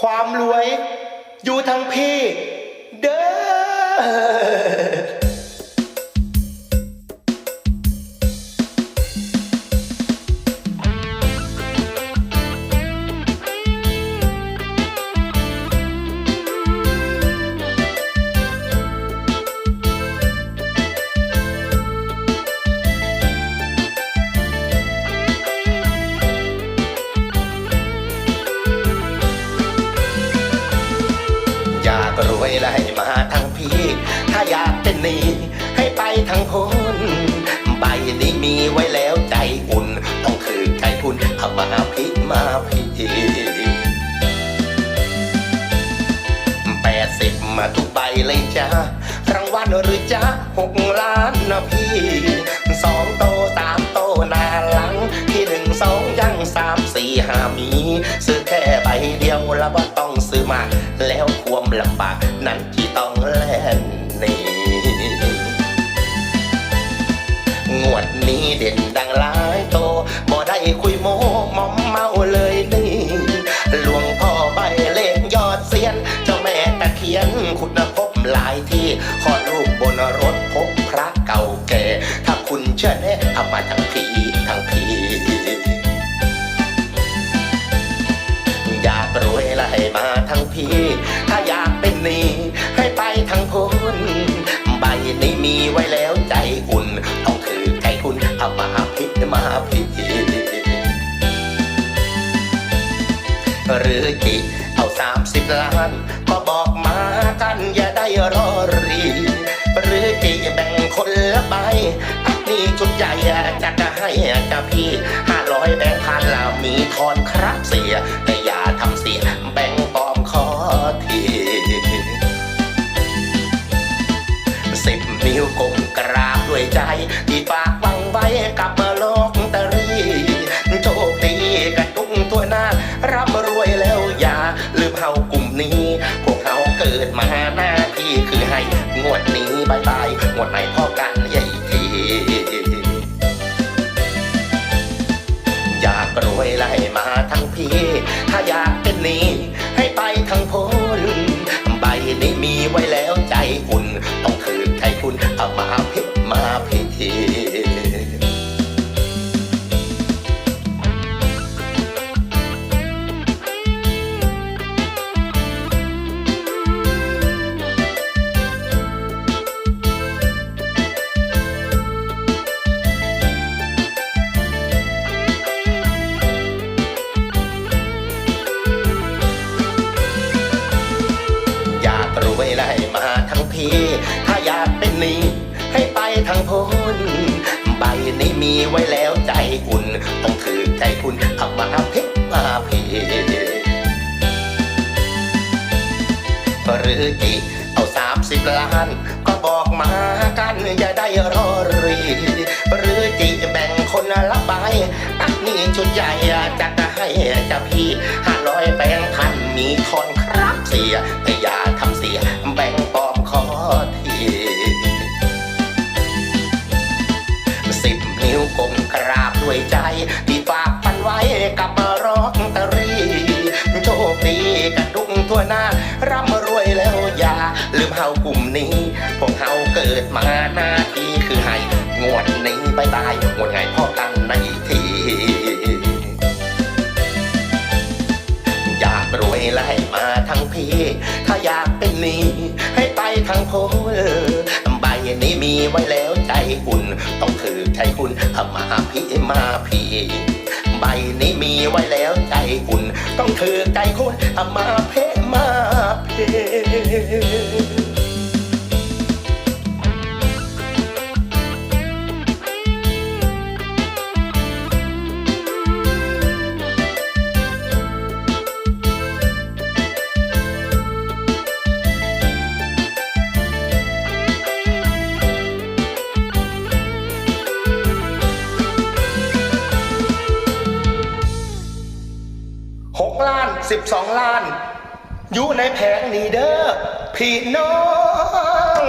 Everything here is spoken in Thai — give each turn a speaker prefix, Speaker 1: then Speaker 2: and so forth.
Speaker 1: ความรวยอยู่ทางพี่เด้อากรวยและให้มาทั้งพี่ ถ้าอยากเป็นหนี้ให้ไปทั้งคนใบนี้มีไว้แล้วใจอุ่น ต้องคือใจคุณเอามาพิมาพี่แปดสิบมาทุกใบเลยจ้ารางวัลหรือจ้าหกล้านนะพี่สองโตสามโตหนาหลัง ที่หนึ่งสองยังสามสี่ห้ามี ซื้อแค่ใบเดียวแล้วว่าต้องซื้อ มากแล้วความลำบากนั้นที่ต้องแลน นี้มีไว้แล้วใจอุ่นต้องถือใจคุณเอามาพิมาพิหรือจิเอาสามสิบล้านก็บอกมากันอย่าได้รอรีหรือจีแบ่งคนละใบอันนี้ชุดใหญ่จะจะให้ วกลมกราบด้วยใจ ที่ฝากฟังไว้กับโลกตรีโชคดีกระตุ้งตัวหน้าร่ำรวยแล้วอย่าลืมเฮากลุ่มนี้ พวกเขาเกิดมาหน้าที่คือให้งวดนี้บายบายงวดไหนพ่อกันใหญ่ทีอยากรวยและให้มาทั้งพี่ ถ้าอยากเป็นนี้ให้ไปทั้งพ้นใบนี้มีไว้แล้วใจอุ่นต้อง ถ้าอยากเป็นหนี้ให้ไปทั้งพ้นใบนี้มีไว้แล้วใจอุ่นต้องคือใจคุณเอามาพิมาพีหรือจิเอาสามสิบล้าน ก็บอกมากันอย่าได้รอรีหรือจิแบ่งคนละใบอันนี้ชุดใหญ่จะให้จะพี่ห้าร้อยแบงพันมีทอนครับเสียแต่อย่าทำเสีย ร่ำรวยแล้วอย่าลืมเฮากลุ่มนี้ พวกเฮาเกิดมาหน้าที่คือให้งวดนี้บายบายงวดไงพ่อกันในทีอยากรวยและใหมาทั้งพี่ ถ้าอยากเป็นนี้ให้ไปทั้งคนใบนี้มีไว้แล้วใจอุ่นต้องคือใจคุณเอามาพี่มาพี่ใบนี้มีไว้แล้วใจอุ่นต้องคือใจคุณเอามาเพมา เพหกล้านสิบสองล้าน อยู่ในแผงนี้เด้อพี่น้อง